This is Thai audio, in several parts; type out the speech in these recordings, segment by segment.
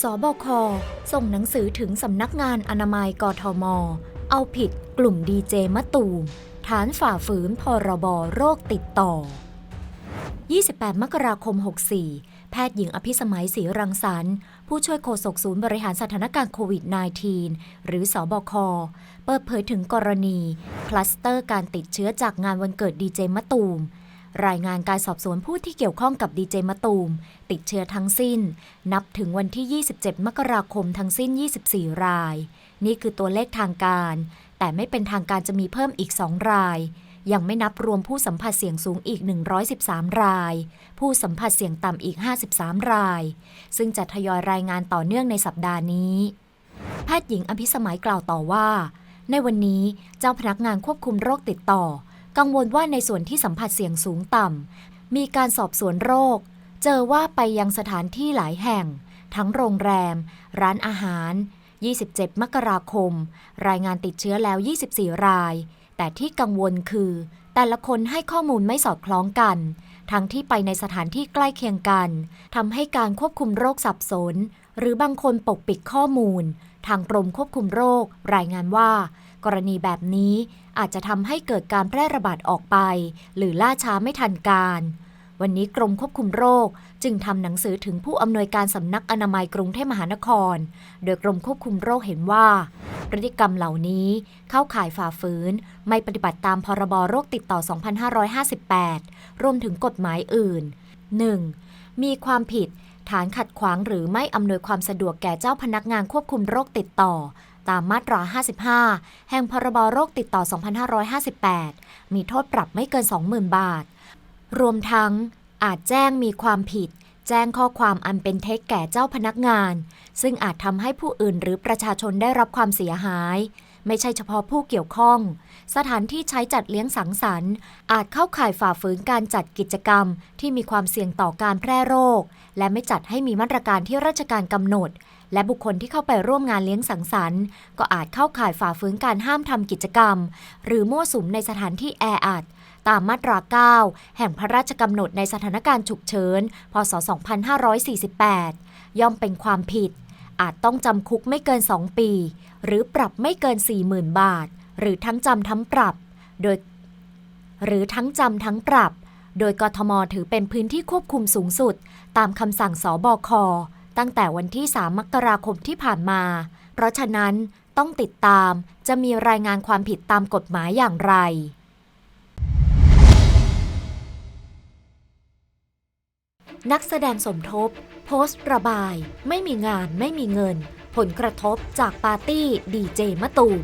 สบค ส่งหนังสือถึงสำนักงานอนามัยกทม เอาผิดกลุ่มดีเจมะตูม ฐานฝ่าฝืนพรบโรคติดต่อ 28 มกราคม 64 แพทย์หญิงอภิสมัยศรีรังสรรค์ ผู้ช่วยโฆษกศูนย์บริหารสถานการณ์โควิด -19 หรือสอบค เปิดเผยถึงกรณี คลัสเตอร์การติดเชื้อจากงานวันเกิดดีเจมะตูม รายงานการสอบสวนผู้ที่เกี่ยวข้องกับดีเจมะตูม ติดเชื้อทั้งสิ้น นับถึงวันที่ 27 มกราคมทั้งสิ้น 24 ราย นี่คือตัวเลขทางการ แต่ไม่เป็นทางการจะมีเพิ่มอีก 2 ราย ยังไม่นับรวมผู้สัมผัสเสี่ยงสูงอีก 113 ราย ผู้สัมผัสเสี่ยงต่ำอีก 53 ราย ซึ่งจะทยอยรายงานต่อเนื่องในสัปดาห์นี้ แพทย์หญิงอภิสมัยกล่าวต่อว่า ในวันนี้เจ้าพนักงานควบคุมโรคติดต่อ กังวลว่าในส่วนที่สัมผัสเสี่ยงสูงต่ำ มีการสอบสวนโรค เจอว่าไปยังสถานที่หลายแห่ง ทั้งโรงแรม ร้านอาหาร 27 มกราคม รายงานติดเชื้อแล้ว 24 ราย แต่ที่กังวลคือ แต่ละคนให้ข้อมูลไม่สอดคล้องกัน ทั้งที่ไปในสถานที่ใกล้เคียงกันทำให้การควบคุมโรคสับสน หรือบางคนปกปิดข้อมูล ทางกรมควบคุมโรค รายงานว่า กรณีแบบนี้ อาจจะทำให้เกิดการแพร่ระบาดออกไป หรือล่าช้าไม่ทันการ วันนี้กรมควบคุมโรคจึงทำหนังสือถึงผู้อำนวยการสำนักอนามัยกรุงเทพมหานคร โดยกรมควบคุมโรคเห็นว่า พฤติกรรมเหล่านี้เข้าข่ายฝ่าฝืน ไม่ปฏิบัติตามพรบโรคติดต่อ 2558 รวมถึงกฎหมายอื่น 1. มีความผิดฐานขัดขวางหรือไม่อำนวยความสะดวกแก่เจ้าพนักงานควบคุมโรคติดต่อ ตามมาตรา 55 แห่งพรบโรคติดต่อ 2558 มีโทษปรับไม่เกิน 20,000 บาท รวมทั้งอาจแจ้งมีความผิด แจ้งข้อความอันเป็นเท็จแก่เจ้าพนักงาน ซึ่งอาจทำให้ผู้อื่นหรือประชาชนได้รับความเสียหาย ไม่ใช่เฉพาะผู้เกี่ยวข้อง สถานที่ใช้จัดเลี้ยงสังสรรค์ อาจเข้าข่ายฝ่าฝืนการจัดกิจกรรม ที่มีความเสี่ยงต่อการแพร่โรค และไม่จัดให้มีมาตรการที่ราชการกำหนด และบุคคลที่เข้าไปร่วมงานเลี้ยงสังสรรค์ ก็อาจเข้าข่ายฝ่าฝืนการห้ามทำกิจกรรม หรือมั่วสุมในสถานที่แออัดตามมาตรา 9 แห่งพระราชกำหนดในสถานการณ์ฉุกเฉิน พศ 2548 ย่อมเป็นความผิด อาจต้องจำคุกไม่เกิน 2 ปี หรือปรับไม่เกิน 40,000 บาท หรือทั้งจำทั้งปรับ โดย หรือทั้งจำทั้งปรับ โดยกทมถือเป็นพื้นที่ควบคุมสูงสุด ตามคำสั่งสบค ตั้งแต่วันที่ 3 มกราคมที่ผ่านมา เพราะฉะนั้นต้องติดตามจะมีรายงานความผิดตามกฎหมายอย่างไร นักแสดงสมทบ โพสต์ระบาย ไม่มีงานไม่มีเงิน ผลกระทบจากปาร์ตี้ดีเจมะตูม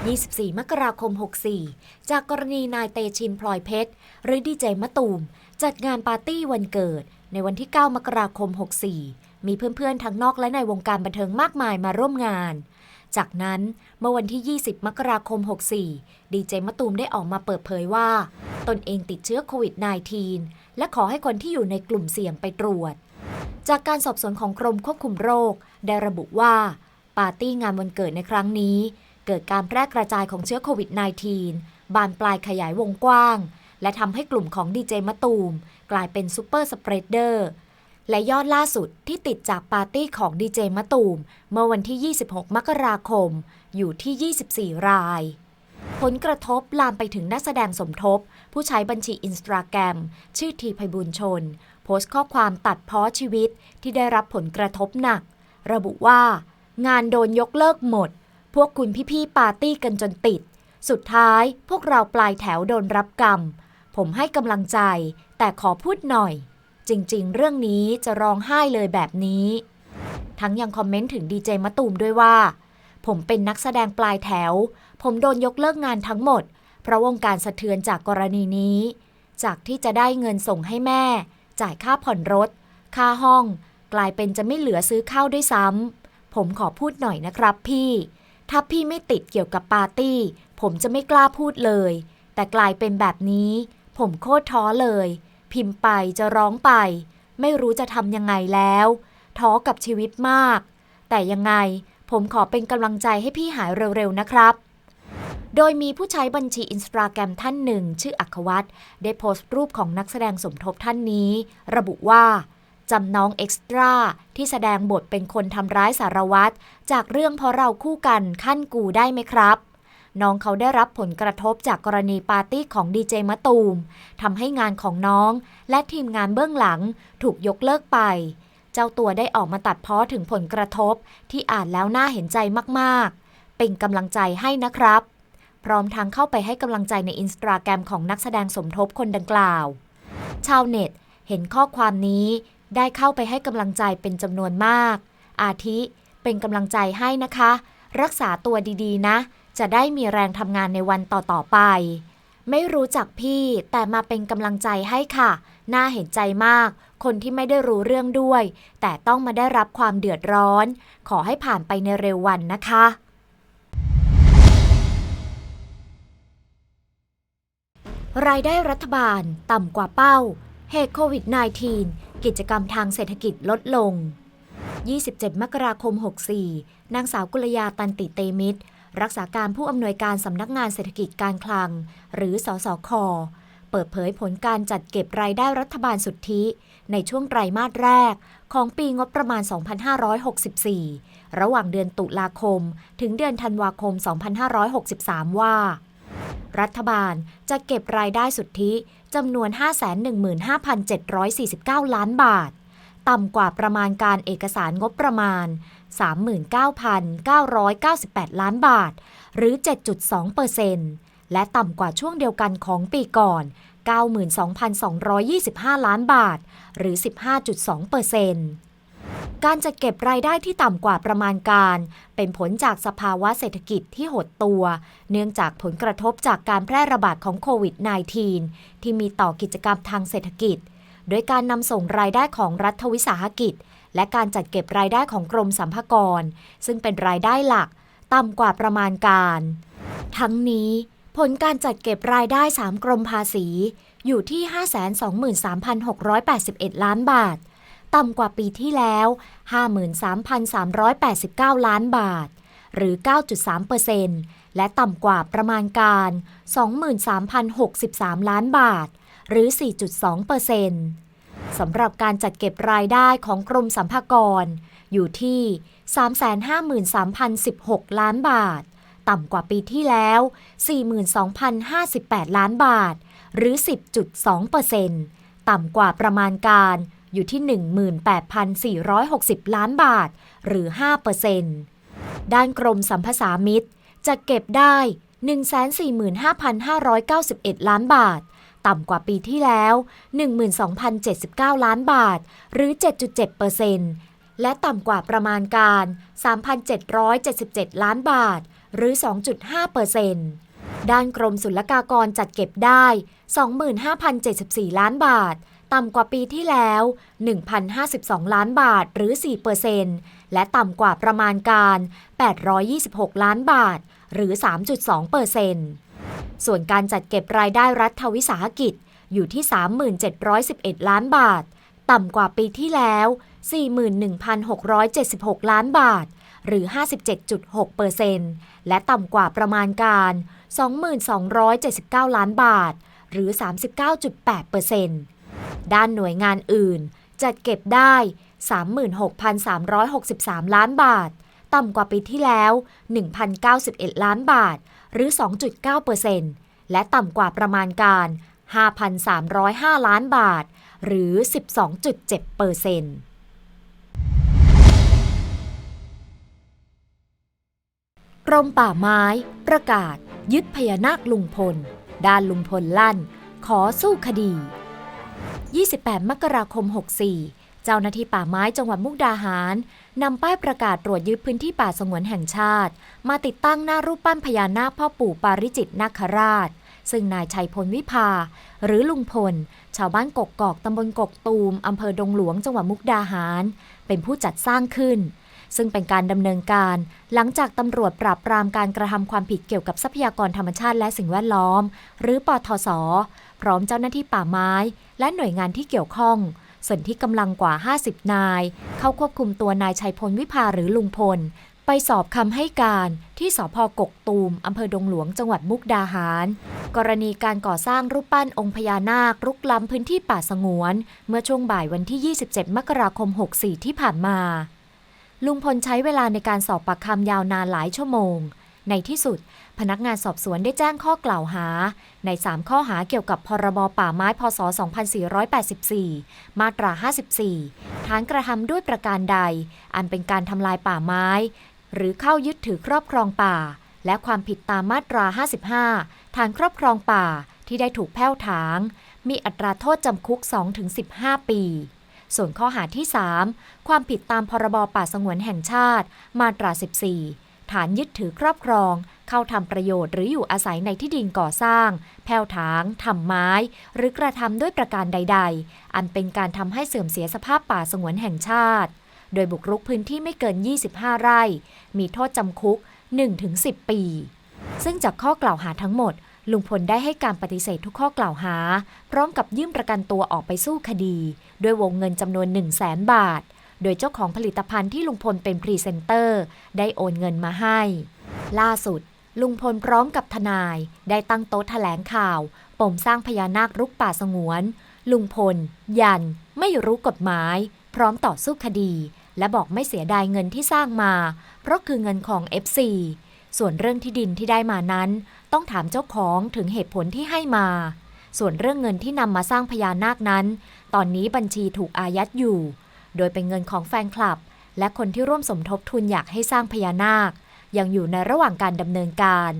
24 มกราคม 64 จากกรณีนายเตชินพลอยเพชร หรือดีเจมะตูม จัดงานปาร์ตี้วันเกิดในวันที่ 9 มกราคม 64 มีเพื่อนๆ ทั้งนอกและในวงการบันเทิงมากมายมาร่วมงาน จากนั้นเมื่อวันที่ 20 มกราคม 64 ดีเจมะตูมได้ออกมาเปิดเผยว่า ตนเองติดเชื้อโควิด -19 และขอให้คนที่อยู่ในกลุ่มเสี่ยงไปตรวจ จากการสอบสวนของกรมควบคุมโรค ได้ระบุว่า ปาร์ตี้งานวันเกิดในครั้งนี้ เกิดการแพร่กระจายของเชื้อโควิด -19 บานปลายขยายวงกว้าง และทำให้กลุ่มของดีเจมะตูมกลายเป็นซูเปอร์สเปรดเดอร์ และยอดล่าสุดที่ติดจากปาร์ตี้ของดีเจมะตูม เมื่อวันที่ 26 มกราคม อยู่ที่ 24 ราย ผลกระทบลามไปถึงนักแสดงสมทบ ผู้ใช้บัญชีอินสตาแกรมชื่อทีไพบุญชน โพสต์ข้อความตัดเพ้อชีวิตที่ได้รับผลกระทบหนัก ระบุว่า งานโดนยกเลิกหมด พวกคุณพี่ๆปาร์ตี้กันจนติด สุดท้ายพวกเราปลายแถวโดนรับกรรม ผมให้กำลังใจ แต่ขอพูดหน่อย จริง ๆ เรื่องนี้จะร้องไห้เลยแบบนี้ ทั้งยังคอมเมนต์ถึงดีเจมะตูมด้วยว่า ผมเป็นนักแสดงปลายแถว ผมโดนยกเลิกงานทั้งหมด เพราะวงการสะเทือนจากกรณีนี้ จากที่จะได้เงินส่งให้แม่ จ่ายค่าผ่อนรถ ค่าห้อง กลายเป็นจะไม่เหลือซื้อข้าวด้วยซ้ำผมขอพูดหน่อยนะครับพี่ ถ้าพี่ไม่ติดเกี่ยวกับปาร์ตี้ ผมจะไม่กล้าพูดเลย แต่กลายเป็นแบบนี้ ผมโคตรท้อเลย พิมพ์ไปจะร้องไป ไม่รู้จะทำยังไงแล้ว ท้อกับชีวิตมาก แต่ยังไงผมขอเป็นกำลังใจให้พี่หายเร็วๆนะครับโดยมีผู้ใช้บัญชีอินสตาแกรมท่านหนึ่ง ชื่ออัควัตได้โพสต์รูปของนักแสดงสมทบท่านนี้ ระบุว่าจำน้องเอ็กซ์ตร้าที่แสดงบทเป็นคนทำร้ายสารวัตรจากเรื่องเพราะเราคู่กันขั้นกูได้ไหมครับ น้องเขาได้รับผลกระทบจากกรณีปาร์ตี้ของดีเจมะตูมทำให้งานของน้องและทีมงานเบื้องหลังถูกยกเลิกไป เจ้าตัวได้ออกมาตัดพ้อถึงผลกระทบที่อ่านแล้วน่าเห็นใจมากๆ เป็นกำลังใจให้นะครับ พร้อมทั้งเข้าไปให้กำลังใจในอินสตาแกรมของนักแสดงสมทบคนดังกล่าว ชาวเน็ตเห็นข้อความนี้ได้เข้าไปให้กำลังใจเป็นจำนวนมาก อาทิ เป็นกำลังใจให้นะคะ รักษาตัวดีๆ นะ จะได้มีแรงทำงานในวันต่อๆไป ไม่รู้จักพี่แต่มาเป็นกำลังใจให้ค่ะ น่าเห็นใจมาก คนที่ไม่ได้รู้เรื่องด้วย แต่ต้องมาได้รับความเดือดร้อน ขอให้ผ่านไปในเร็ววันนะคะรายได้รัฐบาลต่ำกว่าเป้า เหตุโควิด -19 กิจกรรมทางเศรษฐกิจลดลง 27 มกราคม 64 นางสาวกุลยาตันติเตมิตร รักษาการผู้อำนวยการสำนักงานเศรษฐกิจการคลัง หรือสสคเปิดเผยผลการจัดเก็บรายได้รัฐบาลสุทธิ ในช่วงไตรมาสแรก ของปีงบประมาณ 2564 ระหว่างเดือนตุลาคม ถึงเดือนธันวาคม 2563 ว่า รัฐบาลจะเก็บรายได้สุทธิจำนวน 515,749 ล้านบาท ต่ำกว่าประมาณการเอกสารงบประมาณ 39,998 ล้านบาท หรือ 7.2%และต่ำกว่าช่วงเดียวกันของปีก่อน 92,225 ล้านบาท หรือ 15.2%การจัดเก็บรายได้ที่ต่ำกว่าประมาณการ เป็นผลจากสภาวะเศรษฐกิจที่หดตัว เนื่องจากผลกระทบจากการแพร่ระบาดของโควิด -19 ที่มีต่อกิจกรรมทางเศรษฐกิจ โดยการนำส่งรายได้ของรัฐวิสาหกิจ และการจัดเก็บรายได้ของกรมสัมภากร ซึ่งเป็นรายได้หลัก ต่ำกว่าประมาณการ ทั้งนี้ผลการจัดเก็บรายได้ 3 กรมภาษี อยู่ที่ 523,681 ล้านบาท ต่ำกว่าปีที่แล้ว 53,389 ล้านบาท หรือ 9.3%และต่ำกว่าประมาณการ 23,063 ล้านบาท หรือ 4.2%สำหรับการจัดเก็บรายได้ของกรมสัมภากร อยู่ที่ 353,016 ล้านบาท ต่ำกว่าปีที่แล้ว 42,058 ล้านบาท หรือ 10.2%ต่ำกว่าประมาณการอยู่ที่ 18,460 ล้านบาท หรือ 5%ด้านกรมสัมภาษามิตรจะเก็บได้ 145,591 ล้านบาท ต่ำกว่าปีที่แล้ว 12,079 ล้านบาท หรือ 7.7%และต่ำกว่าประมาณการ 3,777 ล้านบาท หรือ 2.5%ด้านกรมศุลกากรจัดเก็บได้ 25,074 ล้านบาท ต่ำกว่าปีที่แล้ว 1,052 ล้านบาท หรือ 4%และต่ำกว่าประมาณการ 826 ล้านบาท หรือ 3.2% ส่วนการจัดเก็บรายได้รัฐวิสาหกิจอยู่ที่ 3711 ล้านบาท ต่ำกว่าปีที่แล้ว 41,676 ล้านบาท หรือ 57.6เปอร์เซนและต่ำกว่าประมาณการ 2,279 ล้านบาท หรือ 39.8เปอร์เซนด้านหน่วยงานอื่นจัดเก็บได้ 36,363 ล้านบาท ต่ำกว่าปีที่แล้ว 1,091 ล้านบาท หรือ 2.9%และต่ำกว่าประมาณการ 5,305 ล้านบาท หรือ 12.7%กรมป่าไม้ ประกาศ ยึดพญานาคลุงพล ด้านลุงพลลั่น ขอสู้คดี 28 มกราคม 64 เจ้าหน้าที่ป่าไม้จังหวัดมุกดาหารนำป้ายประกาศตรวจยึดพื้นที่ป่าสงวนแห่งชาติ มาติดตั้งหน้ารูปปั้นพญานาคพ่อปู่ปาริจิตนาคราช ซึ่งนายชัยพลวิภา หรือลุงพล ชาวบ้านกกกอกตำบลกกตูมอำเภอดงหลวงจังหวัดมุกดาหาร เป็นผู้จัดสร้างขึ้น ซึ่งเป็นการดำเนินการหลังจากตำรวจปราบปรามการกระทำความผิดเกี่ยวกับทรัพยากรธรรมชาติและสิ่งแวดล้อม หรือปทศพร้อมเจ้าหน้าที่ป่าไม้ และหน่วยงานที่เกี่ยวข้อง ส่วนที่กำลังกว่า 50 นาย เข้าควบคุมตัวนายชัยพลวิภาหรือลุงพล ไปสอบคำให้การที่สพกกตูมอำเภอดงหลวงจังหวัดมุกดาหาร กรณีการก่อสร้างรูปปั้นองค์พญานาครุกล้ำพื้นที่ป่าสงวน เมื่อช่วงบ่ายวันที่ 27 มกราคม 64 ที่ผ่านมา ลุงพลใช้เวลาในการสอบปากคำยาวนานหลายชั่วโมง ในที่สุด พนักงานสอบสวนได้แจ้งข้อกล่าวหา ใน 3 ข้อหาเกี่ยวกับพรบป่าไม้พศ 2484 มาตรา 54 ฐานกระทำด้วยประการใด อันเป็นการทำลายป่าไม้ หรือเข้ายึดถือครอบครองป่า และความผิดตามมาตรา 55 ฐานครอบครองป่าที่ได้ถูกแผ้วถาง มีอัตราโทษจำคุก 2-15 ปีส่วนข้อหาที่ 3 ความผิดตามพรบป่าสงวนแห่งชาติ มาตรา 14 ฐานยึดถือครอบครอง เข้าทำประโยชน์หรืออยู่อาศัยในที่ดินก่อสร้าง แผ่วถางทำไม้ หรือกระทำด้วยประการใด ๆ อันเป็นการทำให้เสื่อมเสียสภาพป่าสงวนแห่งชาติ โดยบุกรุกพื้นที่ไม่เกิน 25 ไร่ มีโทษจำคุก 1-10 ปี ซึ่งจากข้อกล่าวหาทั้งหมดลุงพลได้ให้การปฏิเสธทุกข้อกล่าวหา พร้อมกับยื่นประกันตัวออกไปสู้คดี ด้วยวงเงินจำนวน 1 0 0 0 0แสนบาท โดยเจ้าของผลิตภัณฑ์ที่ลุงพลเป็นพรีเซนเตอร์ ได้โอนเงินมาให้ ล่าสุด ลุงพลพร้อมกับทนาย ได้ตั้งโต๊ะแถลงข่าว ปมสร้างพญานาครุกป่าสงวน ลุงพล ยัน ไม่รู้กฎหมาย พร้อมต่อสู้คดี และบอกไม่เสียดายเงินที่สร้างมา เพราะคือเงินของ FC ส่วนเรื่องที่ดินที่ได้มานั้น ต้องถามเจ้าของถึงเหตุผลที่ให้มา ส่วนเรื่องเงินที่นำมาสร้างพญานาคนั้น ตอนนี้บัญชีถูกอายัดอยู่ โดยเป็นเงินของแฟนคลับ และคนที่ร่วมสมทบทุนอยากให้สร้างพญานาค ยังอยู่ในระหว่างการดำเนินการ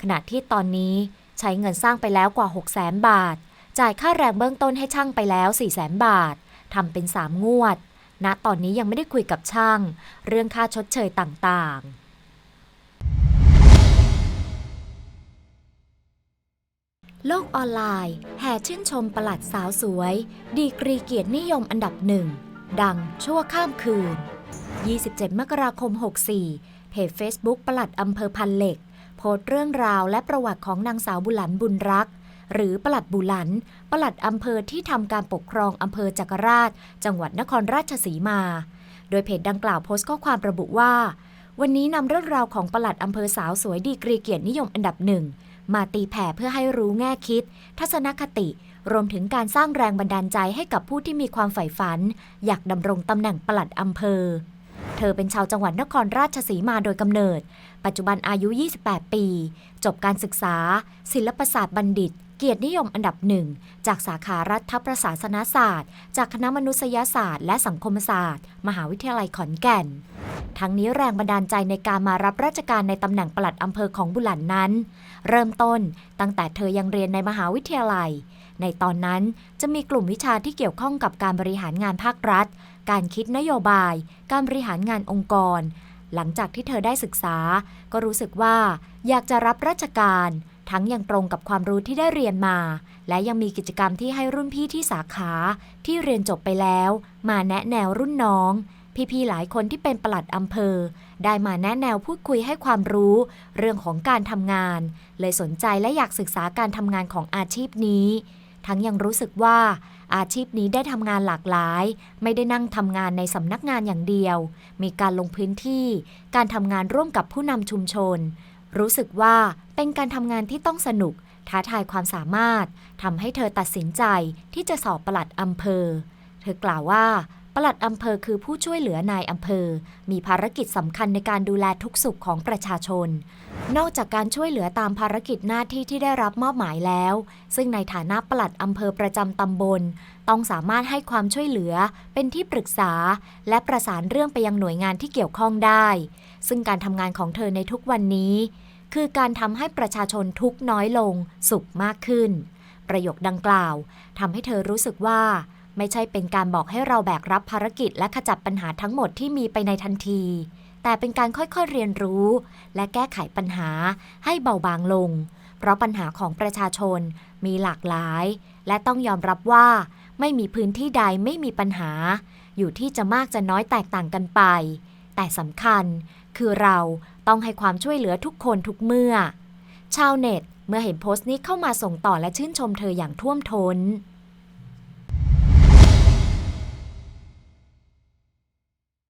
ขณะที่ตอนนี้ใช้เงินสร้างไปแล้วกว่า 6 0 0 0 0 0 บาท จ่ายค่าแรงเบื้องต้นให้ช่างไปแล้ว 4 0 0 0 0 0 บาททำเป็น 3 งวดณตอนนี้ยังไม่ได้คุยกับช่าง เรื่องค่าชดเชยต่างๆโลกออนไลน์ แห่ชื่นชมประหลัดสาวสวย ดีกรีเกียรตินิยมอันดับหนึ่ง ดังชั่วข้ามคืน 27 มกราคม 64 เพจ Facebook ปลัดอำเภอพันเหล็ก โพสต์เรื่องราวและประวัติของนางสาวบุหลันบุญรัก หรือปลัดบุหลัน ปลัดอำเภอที่ทำการปกครองอำเภอจักรราช จังหวัดนครราชสีมา โดยเพจดังกล่าวโพสต์ข้อความระบุว่า วันนี้นำเรื่องราวของปลัดอำเภอสาวสวยดีกรีเกียรตินิยมอันดับหนึ่งมาตีแผ่เพื่อให้รู้แง่คิด ทัศนคติ รวมถึงการสร้างแรงบันดาลใจให้กับผู้ที่มีความใฝ่ฝัน อยากดำรงตำแหน่งปลัดอำเภอ เธอเป็นชาวจังหวัดนครราชสีมาโดยกำเนิด ปัจจุบันอายุ 28 ปี จบการศึกษา ศิลปศาสตร์บัณฑิต เกียรตินิยมอันดับหนึ่ง จากสาขารัฐประศาสนศาสตร์ จากคณะมนุษยศาสตร์ และสังคมศาสตร์ มหาวิทยาลัยขอนแก่นทั้งนี้แรงบันดาลใจในการมารับราชการในตำแหน่งปลัดอำเภอของบุหลันนั้น เริ่มต้นตั้งแต่เธอยังเรียนในมหาวิทยาลัย ในตอนนั้นจะมีกลุ่มวิชาที่เกี่ยวข้องกับการบริหารงานภาครัฐ การคิดนโยบาย การบริหารงานองค์กร หลังจากที่เธอได้ศึกษา ก็รู้สึกว่า อยากจะรับราชการ ทั้งยังตรงกับความรู้ที่ได้เรียนมา และยังมีกิจกรรมที่ให้รุ่นพี่ที่สาขาที่เรียนจบไปแล้ว มาแนะแนวรุ่นน้อง พี่ๆหลายคนที่เป็นปลัดอำเภอ ได้มาแนะแนวพูดคุยให้ความรู้ เรื่องของการทำงาน เลยสนใจและอยากศึกษาการทำงานของอาชีพนี้ ทั้งยังรู้สึกว่าอาชีพนี้ได้ทำงานหลากหลาย ไม่ได้นั่งทำงานในสำนักงานอย่างเดียว มีการลงพื้นที่ การทำงานร่วมกับผู้นำชุมชน รู้สึกว่าเป็นการทำงานที่ต้องสนุก ท้าทายความสามารถทำให้เธอตัดสินใจที่จะสอบปลัดอำเภอ เธอกล่าวว่า ปลัดอำเภอคือผู้ช่วยเหลือนายอำเภอ มีภารกิจสำคัญในการดูแลทุกสุขของประชาชน นอกจากการช่วยเหลือตามภารกิจหน้าที่ที่ได้รับมอบหมายแล้ว ซึ่งในฐานะปลัดอำเภอประจำตำบล ต้องสามารถให้ความช่วยเหลือ เป็นที่ปรึกษา และประสานเรื่องไปยังหน่วยงานที่เกี่ยวข้องได้ ซึ่งการทำงานของเธอในทุกวันนี้ คือการทำให้ประชาชนทุกน้อยลง สุขมากขึ้น ประโยคดังกล่าวทำให้เธอรู้สึกว่า ไม่ใช่เป็นการบอกให้เราแบกรับภารกิจและขจัดปัญหาทั้งหมดที่มีไปในทันที แต่เป็นการค่อยๆเรียนรู้ และแก้ไขปัญหาให้เบาบางลง เพราะปัญหาของประชาชนมีหลากหลาย และต้องยอมรับว่า ไม่มีพื้นที่ใดไม่มีปัญหา อยู่ที่จะมากจะน้อยแตกต่างกันไป แต่สำคัญคือเราต้องให้ความช่วยเหลือทุกคนทุกเมื่อ ชาวเน็ตเมื่อเห็นโพสต์นี้เข้ามาส่งต่อและชื่นชมเธออย่างท่วมทน้น